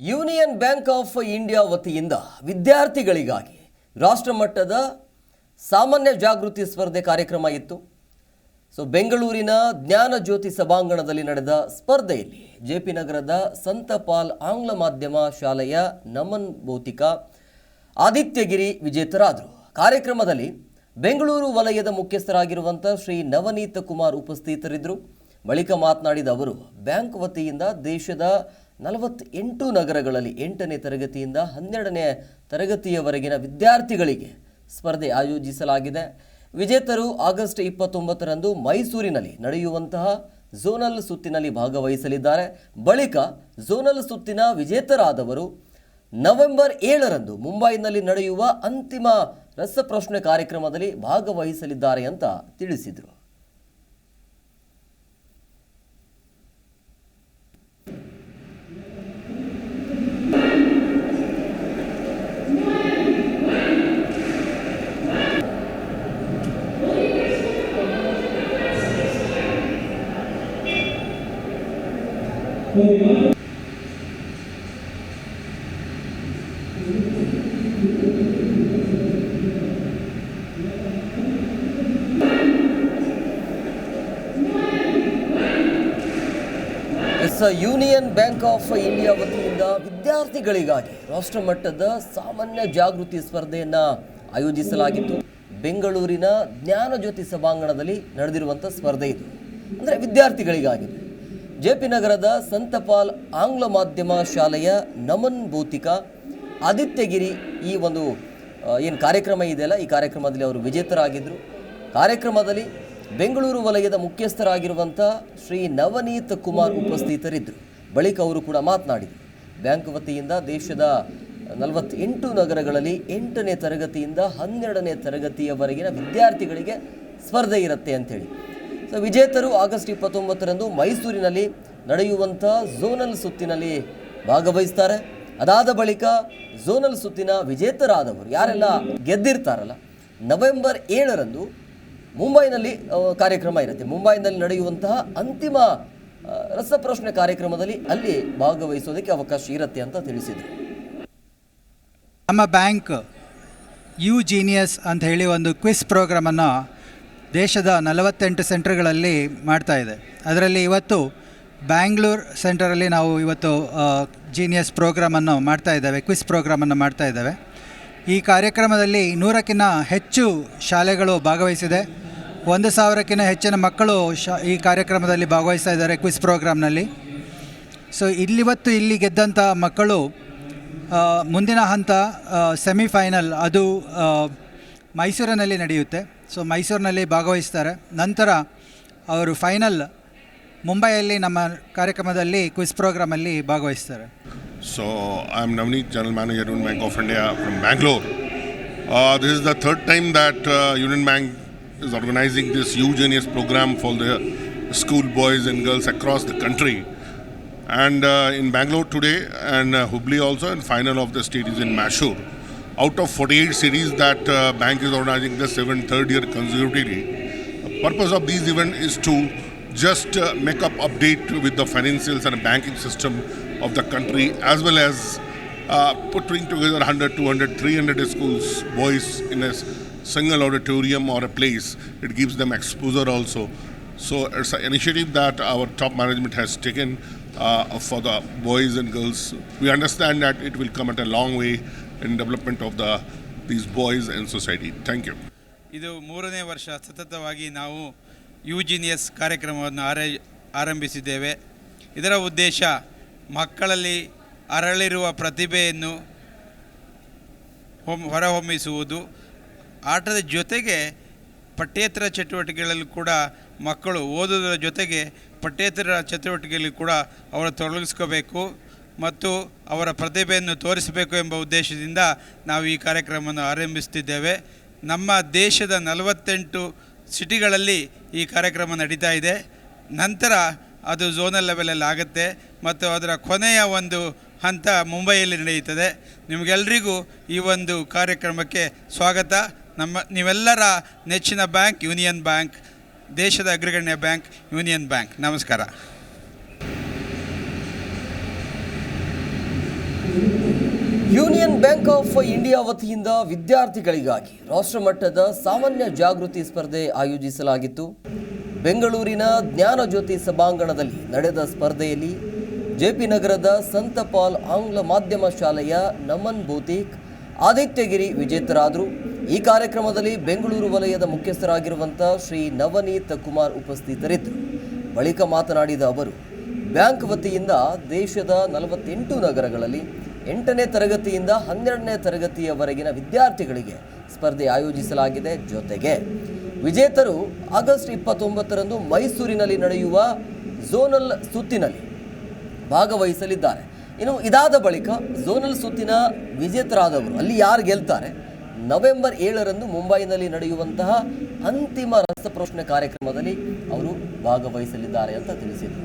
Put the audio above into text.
Union bank of India ವತಿಯಿಂದ ವಿದ್ಯಾರ್ಥಿಗಳಿಗಾಗಿ ರಾಷ್ಟ್ರಮಟ್ಟದ ಸಾಮಾನ್ಯ ಜಾಗೃತಿ ಸ್ಪರ್ಧೆ ಕಾರ್ಯಕ್ರಮ ಇತ್ತು. ಸೊ ಬೆಂಗಳೂರಿನ ಜ್ಞಾನ ಜ್ಯೋತಿ ಸಭಾಂಗಣದಲ್ಲಿ ನಡೆದ ಸ್ಪರ್ಧೆಯಲ್ಲಿ ಜೆ ಪಿ ನಗರದ ಸಂತಪಾಲ್ ಆಂಗ್ಲ ಮಾಧ್ಯಮ ಶಾಲೆಯ ನಮನ್ ಭೌತಿಕ ಆದಿತ್ಯಗಿರಿ ವಿಜೇತರಾದರು. ಕಾರ್ಯಕ್ರಮದಲ್ಲಿ ಬೆಂಗಳೂರು ವಲಯದ ಮುಖ್ಯಸ್ಥರಾಗಿರುವಂಥ ಶ್ರೀ ನವನೀತ ಕುಮಾರ್ ಉಪಸ್ಥಿತರಿದ್ದರು. ಬಳಿಕ ಮಾತನಾಡಿದ ಅವರು, ಬ್ಯಾಂಕ್ ವತಿಯಿಂದ ದೇಶದ ನಲವತ್ತೆಂಟು ನಗರಗಳಲ್ಲಿ ಎಂಟನೇ ತರಗತಿಯಿಂದ ಹನ್ನೆರಡನೇ ತರಗತಿಯವರೆಗಿನ ವಿದ್ಯಾರ್ಥಿಗಳಿಗೆ ಸ್ಪರ್ಧೆ ಆಯೋಜಿಸಲಾಗಿದೆ. ವಿಜೇತರು ಆಗಸ್ಟ್ ಇಪ್ಪತ್ತೊಂಬತ್ತರಂದು ಮೈಸೂರಿನಲ್ಲಿ ನಡೆಯುವಂತಹ ಝೋನಲ್ ಸುತ್ತಿನಲ್ಲಿ ಭಾಗವಹಿಸಲಿದ್ದಾರೆ. ಬಳಿಕ ಝೋನಲ್ ಸುತ್ತಿನ ವಿಜೇತರಾದವರು ನವೆಂಬರ್ ಏಳರಂದು ಮುಂಬೈನಲ್ಲಿ ನಡೆಯುವ ಅಂತಿಮ ರಸಪ್ರಶ್ನೆ ಕಾರ್ಯಕ್ರಮದಲ್ಲಿ ಭಾಗವಹಿಸಲಿದ್ದಾರೆ ಅಂತ ತಿಳಿಸಿದರು. ಯೂನಿಯನ್ ಬ್ಯಾಂಕ್ ಆಫ್ ಇಂಡಿಯಾ ವತಿಯಿಂದ ವಿದ್ಯಾರ್ಥಿಗಳಿಗಾಗಿ ರಾಷ್ಟ್ರಮಟ್ಟದ ಸಾಮಾನ್ಯ ಜಾಗೃತಿ ಸ್ಪರ್ಧೆಯನ್ನ ಆಯೋಜಿಸಲಾಗಿತ್ತು. ಬೆಂಗಳೂರಿನ ಜ್ಞಾನಜ್ಯೋತಿ ಸಭಾಂಗಣದಲ್ಲಿ ನಡೆದಿರುವಂಥ ಸ್ಪರ್ಧೆ ಇದು. ಅಂದರೆ ವಿದ್ಯಾರ್ಥಿಗಳಿಗಾಗಿ. ಜೆ ಪಿ ನಗರದ ಸಂತಪಾಲ್ ಆಂಗ್ಲ ಮಾಧ್ಯಮ ಶಾಲೆಯ ನಮನ್ ಭೌತಿಕ ಆದಿತ್ಯಗಿರಿ ಈ ಒಂದು ಏನು ಕಾರ್ಯಕ್ರಮ ಇದೆಯಲ್ಲ ಈ ಕಾರ್ಯಕ್ರಮದಲ್ಲಿ ಅವರು ವಿಜೇತರಾಗಿದ್ದರು ಕಾರ್ಯಕ್ರಮದಲ್ಲಿ ಬೆಂಗಳೂರು ವಲಯದ ಮುಖ್ಯಸ್ಥರಾಗಿರುವಂಥ ಶ್ರೀ ನವನೀತ್ ಕುಮಾರ್ ಉಪಸ್ಥಿತರಿದ್ದರು. ಬಳಿಕ ಅವರು ಕೂಡ ಮಾತನಾಡಿದರು. ಬ್ಯಾಂಕ್ ವತಿಯಿಂದ ದೇಶದ ನಲವತ್ತೆಂಟು ನಗರಗಳಲ್ಲಿ ಎಂಟನೇ ತರಗತಿಯಿಂದ ಹನ್ನೆರಡನೇ ತರಗತಿಯವರೆಗಿನ ವಿದ್ಯಾರ್ಥಿಗಳಿಗೆ ಸ್ಪರ್ಧೆ ಇರುತ್ತೆ ಅಂಥೇಳಿ. ವಿಜೇತರು ಆಗಸ್ಟ್ ಇಪ್ಪತ್ತೊಂಬತ್ತರಂದು ಮೈಸೂರಿನಲ್ಲಿ ನಡೆಯುವಂಥ ಝೋನಲ್ ಸುತ್ತಿನಲ್ಲಿ ಭಾಗವಹಿಸ್ತಾರೆ. ಅದಾದ ಬಳಿಕ ಝೋನಲ್ ಸುತ್ತಿನ ವಿಜೇತರಾದವರು ಯಾರೆಲ್ಲ ಗೆದ್ದಿರ್ತಾರಲ್ಲ, ನವೆಂಬರ್ ಏಳರಂದು ಮುಂಬೈನಲ್ಲಿ ಕಾರ್ಯಕ್ರಮ ಇರುತ್ತೆ. ಮುಂಬೈನಲ್ಲಿ ನಡೆಯುವಂತಹ ಅಂತಿಮ ರಸಪ್ರಶ್ನೆ ಕಾರ್ಯಕ್ರಮದಲ್ಲಿ ಅಲ್ಲಿ ಭಾಗವಹಿಸೋದಕ್ಕೆ ಅವಕಾಶ ಇರುತ್ತೆ ಅಂತ ತಿಳಿಸಿದರು. ನಮ್ಮ ಬ್ಯಾಂಕ್, ಯು ಜೀನಿಯಸ್ ಅಂತ ಹೇಳಿ ಒಂದು ಕ್ವಿಸ್ ಪ್ರೋಗ್ರಾಮನ್ನು ದೇಶದ ನಲವತ್ತೆಂಟು ಸೆಂಟರ್ಗಳಲ್ಲಿ ಮಾಡ್ತಾ ಇದೆ. ಅದರಲ್ಲಿ ಇವತ್ತು ಬ್ಯಾಂಗ್ಳೂರ್ ಸೆಂಟರಲ್ಲಿ ನಾವು ಇವತ್ತು ಜೀನಿಯಸ್ ಪ್ರೋಗ್ರಾಮನ್ನು ಮಾಡ್ತಾ ಇದ್ದೇವೆ ಕ್ವಿಸ್ ಪ್ರೋಗ್ರಾಮನ್ನು ಮಾಡ್ತಾ ಇದ್ದೇವೆ. ಈ ಕಾರ್ಯಕ್ರಮದಲ್ಲಿ ನೂರಕ್ಕಿಂತ ಹೆಚ್ಚು ಶಾಲೆಗಳು ಭಾಗವಹಿಸಿದೆ. ಒಂದು ಸಾವಿರಕ್ಕಿಂತ ಹೆಚ್ಚಿನ ಮಕ್ಕಳು ಶ, ಈ ಕಾರ್ಯಕ್ರಮದಲ್ಲಿ ಭಾಗವಹಿಸ್ತಾ ಇದ್ದಾರೆ ಕ್ವಿಸ್ ಪ್ರೋಗ್ರಾಮ್ನಲ್ಲಿ ಸೊ ಇಲ್ಲಿವತ್ತು ಇಲ್ಲಿ ಗೆದ್ದಂಥ ಮಕ್ಕಳು ಮುಂದಿನ ಹಂತ ಸೆಮಿಫೈನಲ್ ಅದು ಮೈಸೂರಿನಲ್ಲಿ ನಡೆಯುತ್ತೆ ಸೊ ಮೈಸೂರಿನಲ್ಲಿ ಭಾಗವಹಿಸ್ತಾರೆ ನಂತರ ಅವರು ಫೈನಲ್ ಮುಂಬೈಯಲ್ಲಿ ನಮ್ಮ ಕಾರ್ಯಕ್ರಮದಲ್ಲಿ ಕ್ವಿಸ್ ಪ್ರೋಗ್ರಾಮಲ್ಲಿ ಭಾಗವಹಿಸ್ತಾರೆ so I am Navneet general manager union bank of India from Bangalore this is the third time that union bank is organising this this programme program for the school boys and girls across the country. And in in Bangalore today, and also and final of the state is in Mysore. Out of 48 cities that uh, bank is organizing this event third year consecutively, the purpose of these event is to just uh, make up update with the financials and banking system of the country as well as uh, putting together 100 200 300 schools boys in a single auditorium or a place. It gives them exposure also. So it's an initiative that our top management has taken uh, for the boys and girls. We understand that it will come at a long way in development of the, these boys and society. Thank you. ಇದು ಮೂರನೇ ವರ್ಷ ಸತತವಾಗಿ ನಾವು ಯೂಜಿನಿಯಸ್ ಕಾರ್ಯಕ್ರಮವನ್ನು ಆರ, ಆರಂಭಿಸಿದ್ದೇವೆ. ಇದರ ಉದ್ದೇಶ ಮಕ್ಕಳಲ್ಲಿ ಅರಳಿರುವ ಪ್ರತಿಭೆಯನ್ನು ಹೊಮ್ ಹೊರಹೊಮ್ಮಿಸುವುದು. ಆಟದ ಜೊತೆಗೆ ಪಠ್ಯೇತರ ಚಟುವಟಿಕೆಗಳಲ್ಲಿ ಕೂಡ ಮಕ್ಕಳು ಓದೋದರ ಜೊತೆಗೆ ಪಠ್ಯೇತರ ಚಟುವಟಿಕೆಯಲ್ಲಿ ಕೂಡ ಅವರು ತೊಡಗಿಸ್ಕೋಬೇಕು. ಮತ್ತು ಅವರ ಪ್ರತಿಭೆಯನ್ನು ತೋರಿಸಬೇಕು ಎಂಬ ಉದ್ದೇಶದಿಂದ ನಾವು ಈ ಕಾರ್ಯಕ್ರಮವನ್ನು ಆರಂಭಿಸುತ್ತಿದ್ದೇವೆ. ನಮ್ಮ ದೇಶದ ನಲವತ್ತೆಂಟು ಸಿಟಿಗಳಲ್ಲಿ ಈ ಕಾರ್ಯಕ್ರಮ ನಡೀತಾ ಇದೆ. ನಂತರ ಅದು ಝೋನಲ್ ಲೆವೆಲಲ್ಲಿ ಆಗುತ್ತೆ ಮತ್ತು ಅದರ ಕೊನೆಯ ಒಂದು ಹಂತ ಮುಂಬೈಯಲ್ಲಿ ನಡೆಯುತ್ತದೆ. ನಿಮಗೆಲ್ಲರಿಗೂ ಈ ಒಂದು ಕಾರ್ಯಕ್ರಮಕ್ಕೆ ಸ್ವಾಗತ. ನಮ್ಮ ನೀವೆಲ್ಲರ ನೆಚ್ಚಿನ ಬ್ಯಾಂಕ್ ಯೂನಿಯನ್ ಬ್ಯಾಂಕ್, ದೇಶದ ಅಗ್ರಗಣ್ಯ ಬ್ಯಾಂಕ್ ಯೂನಿಯನ್ ಬ್ಯಾಂಕ್. ನಮಸ್ಕಾರ. ಯೂನಿಯನ್ ಬ್ಯಾಂಕ್ ಆಫ್ ಇಂಡಿಯಾ ವತಿಯಿಂದ ವಿದ್ಯಾರ್ಥಿಗಳಿಗಾಗಿ ರಾಷ್ಟ್ರಮಟ್ಟದ ಸಾಮಾನ್ಯ ಜಾಗೃತಿ ಸ್ಪರ್ಧೆ ಆಯೋಜಿಸಲಾಗಿತ್ತು. ಬೆಂಗಳೂರಿನ ಜ್ಞಾನಜ್ಯೋತಿ ಸಭಾಂಗಣದಲ್ಲಿ ನಡೆದ ಸ್ಪರ್ಧೆಯಲ್ಲಿ ಜೆಪಿ ನಗರದ ಸಂತ ಪಾಲ್ ಆಂಗ್ಲ ಮಾಧ್ಯಮ ಶಾಲೆಯ ನಮನ್ ಬೋತಿಕ್ ಆದಿತ್ಯಗಿರಿ ವಿಜೇತರಾದರು. ಈ ಕಾರ್ಯಕ್ರಮದಲ್ಲಿ ಬೆಂಗಳೂರು ವಲಯದ ಮುಖ್ಯಸ್ಥರಾಗಿರುವಂಥ ಶ್ರೀ ನವನೀತ್ ಕುಮಾರ್ ಉಪಸ್ಥಿತರಿದ್ದರು. ಬಳಿಕ ಮಾತನಾಡಿದ ಅವರು, ಬ್ಯಾಂಕ್ ವತಿಯಿಂದ ದೇಶದ ನಲವತ್ತೆಂಟು ನಗರಗಳಲ್ಲಿ ಎಂಟನೇ ತರಗತಿಯಿಂದ ಹನ್ನೆರಡನೇ ತರಗತಿಯವರೆಗಿನ ವಿದ್ಯಾರ್ಥಿಗಳಿಗೆ ಸ್ಪರ್ಧೆ ಆಯೋಜಿಸಲಾಗಿದೆ ಜೊತೆಗೆ ವಿಜೇತರು ಆಗಸ್ಟ್ ಇಪ್ಪತ್ತೊಂಬತ್ತರಂದು ಮೈಸೂರಿನಲ್ಲಿ ನಡೆಯುವ ಝೋನಲ್ ಸುತ್ತಿನಲ್ಲಿ ಭಾಗವಹಿಸಲಿದ್ದಾರೆ. ಇನ್ನು ಇದಾದ ಬಳಿಕ ಝೋನಲ್ ಸುತ್ತಿನ ವಿಜೇತರಾದವರು ಅಲ್ಲಿ ಯಾರು ಗೆಲ್ತಾರೆ? ನವೆಂಬರ್ ಏಳರಂದು ಮುಂಬೈನಲ್ಲಿ ನಡೆಯುವಂತಹ ಅಂತಿಮ ರಸಪ್ರಶ್ನೆ ಕಾರ್ಯಕ್ರಮದಲ್ಲಿ ಅವರು ಭಾಗವಹಿಸಲಿದ್ದಾರೆ ಅಂತ ತಿಳಿಸಿದರು.